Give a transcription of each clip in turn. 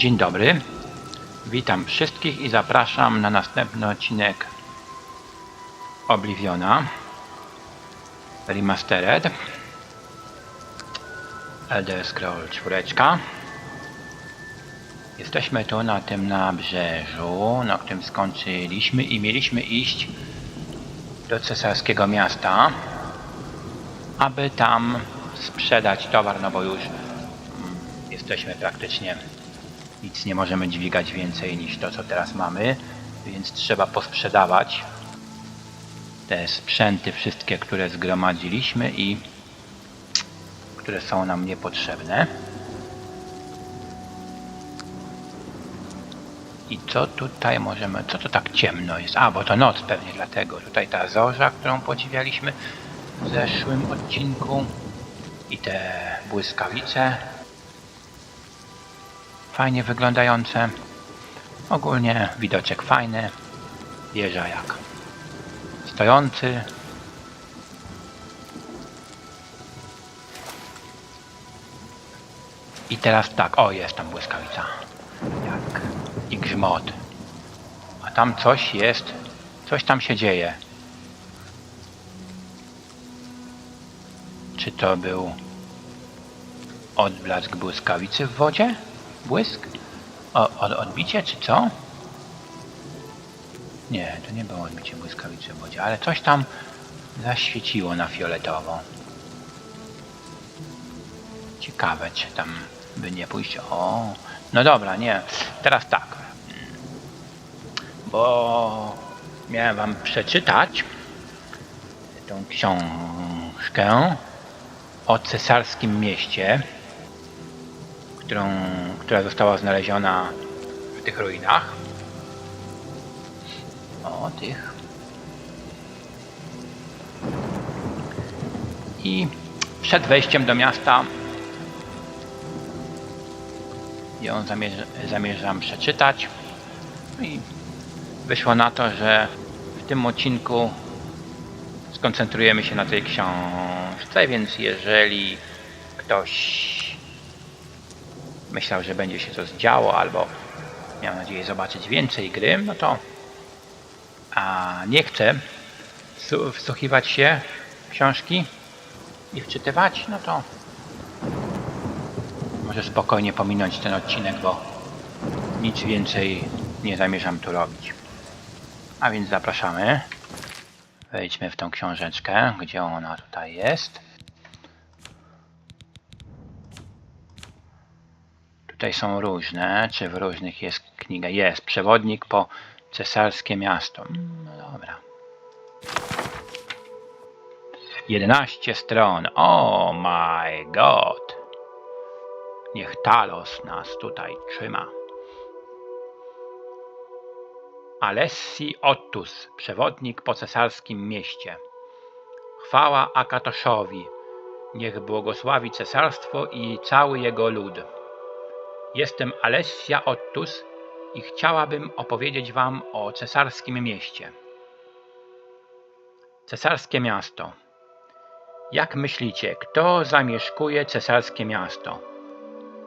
Dzień dobry. Witam wszystkich i zapraszam na następny odcinek Obliviona Remastered Elder Scroll 4. Jesteśmy tu na tym nabrzeżu, na którym skończyliśmy i mieliśmy iść do cesarskiego miasta, aby tam sprzedać towar, no bo już mm, jesteśmy praktycznie nic nie możemy dźwigać więcej niż to, co teraz mamy, więc trzeba posprzedawać te sprzęty wszystkie, które zgromadziliśmy i które są nam niepotrzebne. I co tutaj możemy, co to tak ciemno jest? A, bo to noc pewnie dlatego. Tutaj ta zorza, którą podziwialiśmy w zeszłym odcinku i te błyskawice fajnie wyglądające. Ogólnie widoczek fajny. Wieża jak stojący. I teraz tak, o jest tam błyskawica. Jak i grzmot. A tam coś jest, coś tam się dzieje. Czy to był odblask błyskawicy w wodzie? Błysk? O, od, odbicie czy co? Nie, to nie było odbicie błyskawicy w wodzie, ale coś tam zaświeciło na fioletowo. Ciekawe, czy tam by nie pójść. O, no dobra, nie. Teraz tak. Bo miałem wam przeczytać tą książkę o cesarskim mieście którą, która została znaleziona w tych ruinach. O, tych. I przed wejściem do miasta ją zamierz zamierzam przeczytać. No I wyszło na to, że w tym odcinku skoncentrujemy się na tej książce, więc jeżeli ktoś myślał, że będzie się coś działo, albo miał nadzieję zobaczyć więcej gry, no to a nie chce wsłuchiwać się w książki i wczytywać, no to może spokojnie pominąć ten odcinek, bo nic więcej nie zamierzam tu robić. A więc zapraszamy. Wejdźmy w tą książeczkę, gdzie ona tutaj jest. Tutaj są różne, czy w różnych jest kniga? Jest, przewodnik po cesarskie miasto. No dobra. 11 stron. Oh my god. Niech Talos nas tutaj trzyma. Alessi Ottus, przewodnik po cesarskim mieście. Chwała Akatoszowi. Niech błogosławi cesarstwo i cały jego lud. Jestem Alessia Ottus i chciałabym opowiedzieć Wam o cesarskim mieście. Cesarskie miasto. Jak myślicie, kto zamieszkuje cesarskie miasto?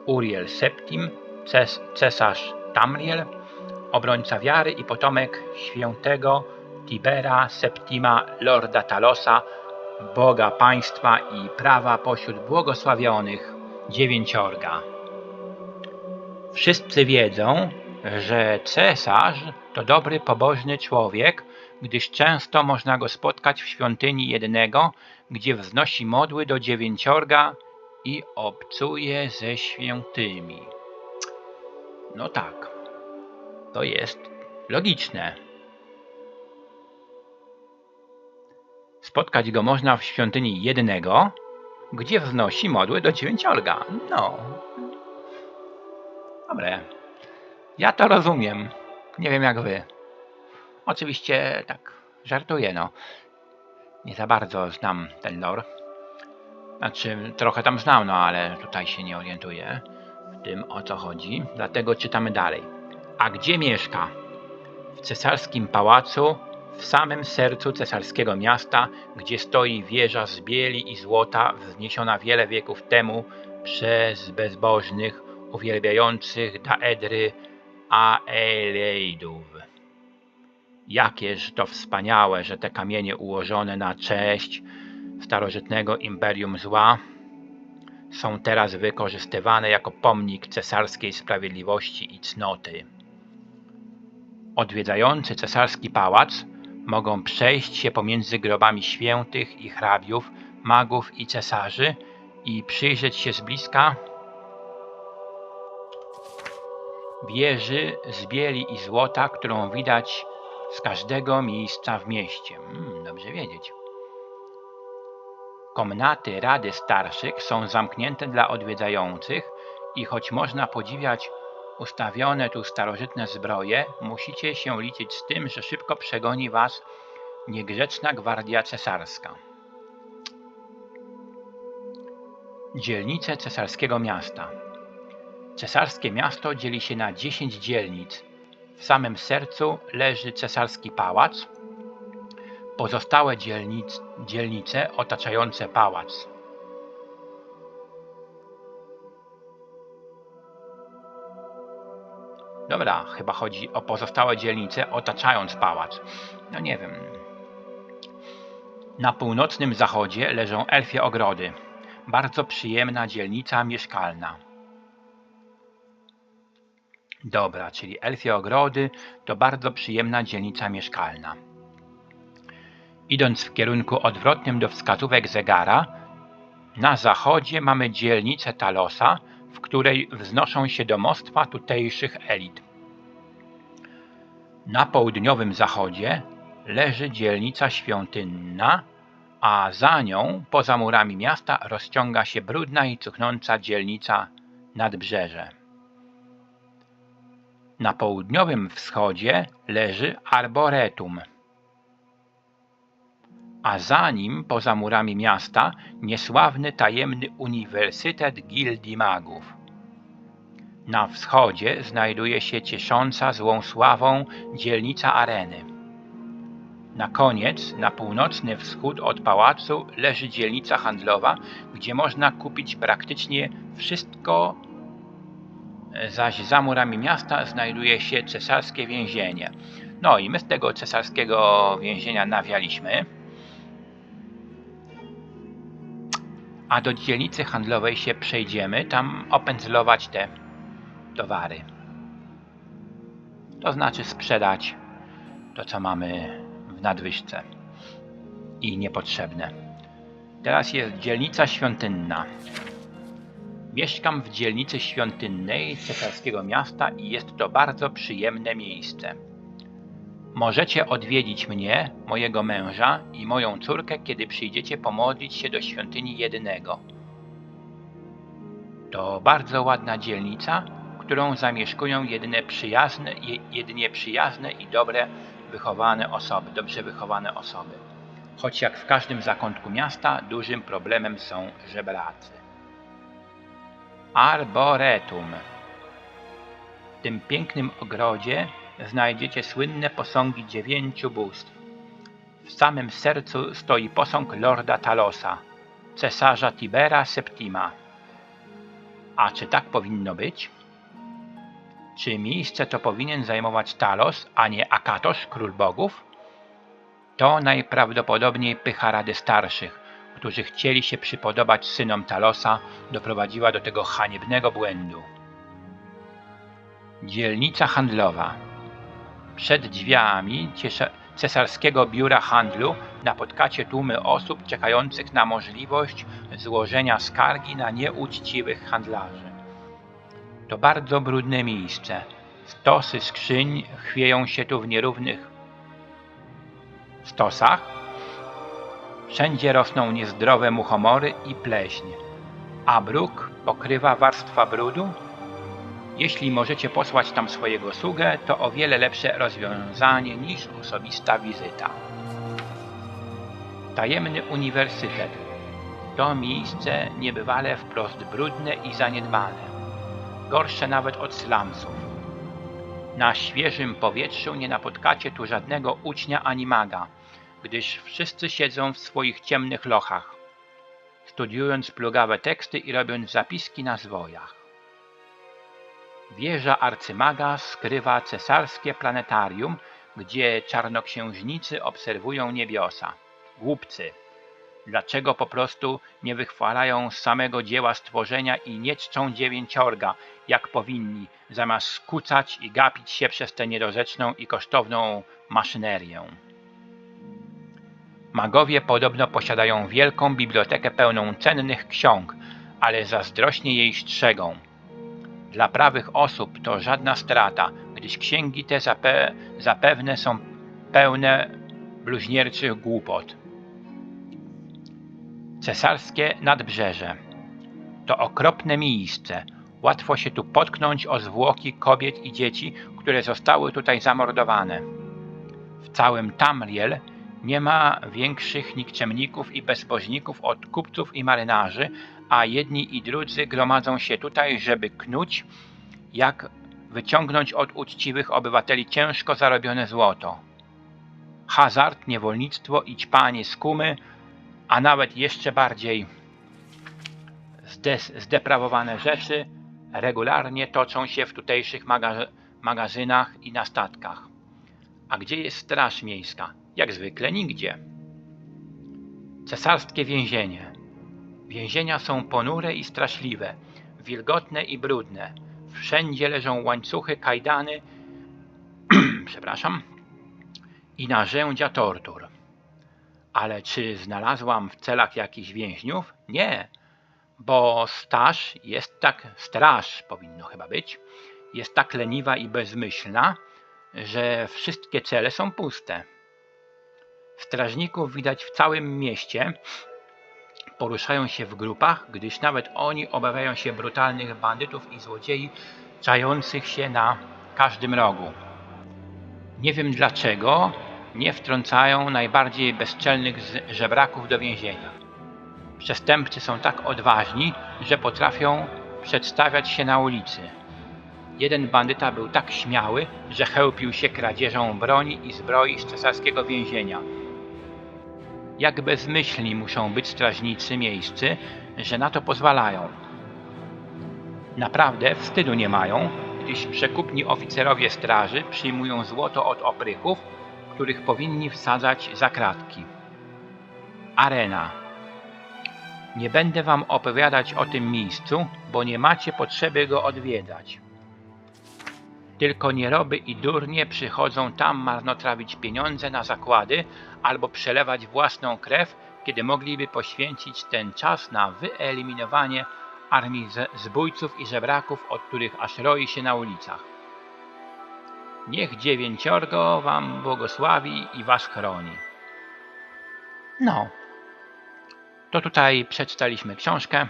Uriel Septim, ces cesarz Tamriel, obrońca wiary i potomek świętego Tibera Septima Lorda Talosa, Boga państwa i prawa pośród błogosławionych dziewięciorga. Wszyscy wiedzą, że cesarz to dobry, pobożny człowiek, gdyż często można go spotkać w świątyni jednego, gdzie wznosi modły do dziewięciorga i obcuje ze świętymi. No tak, to jest logiczne. Spotkać go można w świątyni jednego, gdzie wznosi modły do dziewięciorga. No, Dobre. Ja to rozumiem. Nie wiem jak wy. Oczywiście tak żartuję, no. Nie za bardzo znam ten lore. Znaczy, trochę tam znam, no ale tutaj się nie orientuję w tym o co chodzi. Dlatego czytamy dalej. A gdzie mieszka? W cesarskim pałacu, w samym sercu cesarskiego miasta, gdzie stoi wieża z bieli i złota, wzniesiona wiele wieków temu przez bezbożnych uwielbiających daedry Aeleidów. Jakież to wspaniałe, że te kamienie ułożone na cześć starożytnego imperium zła są teraz wykorzystywane jako pomnik cesarskiej sprawiedliwości i cnoty. Odwiedzający cesarski pałac mogą przejść się pomiędzy grobami świętych i hrabiów, magów i cesarzy i przyjrzeć się z bliska wieży z bieli i złota, którą widać z każdego miejsca w mieście. Hmm, dobrze wiedzieć. Komnaty Rady Starszych są zamknięte dla odwiedzających i choć można podziwiać ustawione tu starożytne zbroje, musicie się liczyć z tym, że szybko przegoni was niegrzeczna gwardia cesarska. Dzielnice cesarskiego miasta. Cesarskie miasto dzieli się na 10 dzielnic. W samym sercu leży cesarski pałac, pozostałe dzielnic, dzielnice otaczające pałac. Dobra, chyba chodzi o pozostałe dzielnice otaczając pałac. No nie wiem. Na północnym zachodzie leżą elfie ogrody. Bardzo przyjemna dzielnica mieszkalna. Dobra, czyli elfie ogrody to bardzo przyjemna dzielnica mieszkalna. Idąc w kierunku odwrotnym do wskazówek zegara, na zachodzie mamy dzielnicę Talosa, w której wznoszą się domostwa tutejszych elit. Na południowym zachodzie leży dzielnica świątynna, a za nią, poza murami miasta, rozciąga się brudna i cuchnąca dzielnica Nadbrzeże. Na południowym wschodzie leży Arboretum, a za nim, poza murami miasta, niesławny tajemny Uniwersytet Gildii Magów. Na wschodzie znajduje się ciesząca złą sławą dzielnica Areny. Na koniec, na północny wschód od pałacu leży dzielnica handlowa, gdzie można kupić praktycznie wszystko, zaś za murami miasta znajduje się cesarskie więzienie. No i my z tego cesarskiego więzienia nawialiśmy. A do dzielnicy handlowej się przejdziemy, tam opędzlować te towary. To znaczy sprzedać to, co mamy w nadwyżce i niepotrzebne. Teraz jest dzielnica świątynna. Mieszkam w dzielnicy świątynnej cesarskiego miasta i jest to bardzo przyjemne miejsce. Możecie odwiedzić mnie, mojego męża i moją córkę, kiedy przyjdziecie pomodlić się do świątyni jedynego. To bardzo ładna dzielnica, którą zamieszkują jedynie przyjazne, jedynie przyjazne i dobre wychowane osoby, dobrze wychowane osoby. Choć jak w każdym zakątku miasta, dużym problemem są żebracy. Arboretum. W tym pięknym ogrodzie znajdziecie słynne posągi dziewięciu bóstw. W samym sercu stoi posąg Lorda Talosa, cesarza Tibera Septima. A czy tak powinno być? Czy miejsce to powinien zajmować Talos, a nie Akatos, król bogów? To najprawdopodobniej pycha Rady Starszych, którzy chcieli się przypodobać synom Talosa, doprowadziła do tego haniebnego błędu. Dzielnica handlowa przed drzwiami cesarskiego biura handlu napotkacie tłumy osób czekających na możliwość złożenia skargi na nieuczciwych handlarzy. To bardzo brudne miejsce. Stosy skrzyń chwieją się tu w nierównych stosach. Wszędzie rosną niezdrowe muchomory i pleśń, a bruk pokrywa warstwa brudu jeśli możecie posłać tam swojego sługę, to o wiele lepsze rozwiązanie niż osobista wizyta. Tajemny Uniwersytet to miejsce niebywale wprost brudne i zaniedbane, gorsze nawet od slumsów. Na świeżym powietrzu nie napotkacie tu żadnego ucznia ani maga, gdyż wszyscy siedzą w swoich ciemnych lochach, studiując plugawe teksty i robiąc zapiski na zwojach. Wieża arcymaga skrywa cesarskie planetarium, gdzie czarnoksiężnicy obserwują niebiosa. Głupcy. Dlaczego po prostu nie wychwalają samego dzieła stworzenia i nie czczą dziewięciorga, jak powinni, zamiast skucać i gapić się przez tę niedorzeczną i kosztowną maszynerię? Magowie podobno posiadają wielką bibliotekę pełną cennych ksiąg, ale zazdrośnie jej strzegą. Dla prawych osób to żadna strata, gdyż księgi te zape zapewne są pełne bluźnierczych głupot. Cesarskie Nadbrzeże to okropne miejsce. Łatwo się tu potknąć o zwłoki kobiet i dzieci, które zostały tutaj zamordowane. W całym Tamriel nie ma większych nikczemników i bezbożników od kupców i marynarzy, a jedni i drudzy gromadzą się tutaj, żeby knuć, jak wyciągnąć od uczciwych obywateli ciężko zarobione złoto. Hazard, niewolnictwo i ćpanie skumy, a nawet jeszcze bardziej zdeprawowane rzeczy regularnie toczą się w tutejszych maga- magazynach i na statkach. A gdzie jest straż miejska? Jak zwykle nigdzie. Cesarskie więzienie. Więzienia są ponure i straszliwe, wilgotne i brudne. Wszędzie leżą łańcuchy, kajdany, przepraszam, i narzędzia tortur. Ale czy znalazłam w celach jakichś więźniów? Nie, bo staż jest tak, straż powinno chyba być, jest tak leniwa i bezmyślna, że wszystkie cele są puste. Strażników widać w całym mieście, poruszają się w grupach, gdyż nawet oni obawiają się brutalnych bandytów i złodziei czających się na każdym rogu. Nie wiem dlaczego nie wtrącają najbardziej bezczelnych żebraków do więzienia. Przestępcy są tak odważni, że potrafią przedstawiać się na ulicy. Jeden bandyta był tak śmiały, że chełpił się kradzieżą broni i zbroi z cesarskiego więzienia. Jak bezmyślni muszą być strażnicy miejscy, że na to pozwalają. Naprawdę wstydu nie mają, gdyż przekupni oficerowie straży przyjmują złoto od oprychów, których powinni wsadzać za kratki. Arena. Nie będę wam opowiadać o tym miejscu, bo nie macie potrzeby go odwiedzać. Tylko nieroby i durnie przychodzą tam marnotrawić pieniądze na zakłady albo przelewać własną krew, kiedy mogliby poświęcić ten czas na wyeliminowanie armii zbójców i żebraków, od których aż roi się na ulicach. Niech dziewięciorgo wam błogosławi i was chroni. No, to tutaj przeczytaliśmy książkę.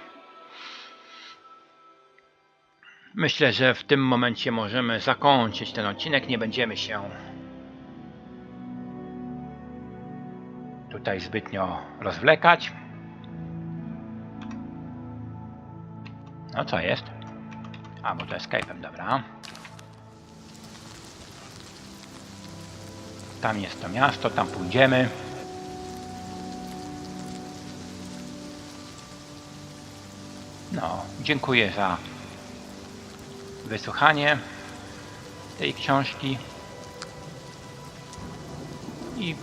Myślę, że w tym momencie możemy zakończyć ten odcinek. Nie będziemy się tutaj zbytnio rozwlekać. No co jest? A, bo to escape'em, dobra. Tam jest to miasto, tam pójdziemy. No, dziękuję za wysłuchanie tej książki i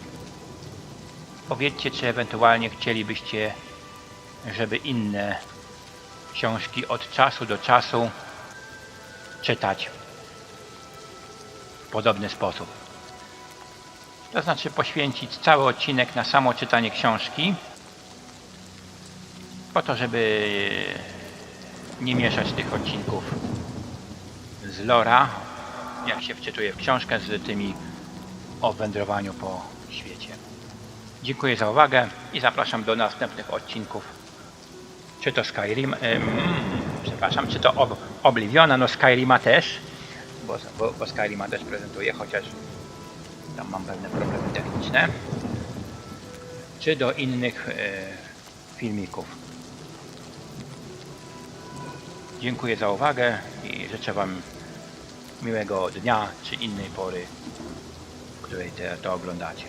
powiedzcie, czy ewentualnie chcielibyście, żeby inne książki od czasu do czasu czytać w podobny sposób. To znaczy poświęcić cały odcinek na samo czytanie książki, po to, żeby nie mieszać tych odcinków z lora, jak się wczytuje w książkę, z tymi o wędrowaniu po świecie. Dziękuję za uwagę i zapraszam do następnych odcinków. Czy to Skyrim, ym, przepraszam, czy to Ob Obliviona, no Skyrima też, bo, bo, bo Skyrima też prezentuję, chociaż tam mam pewne problemy techniczne. Czy do innych e, filmików. Dziękuję za uwagę i życzę Wam miłego dnia czy innej pory, której te, to oglądacie.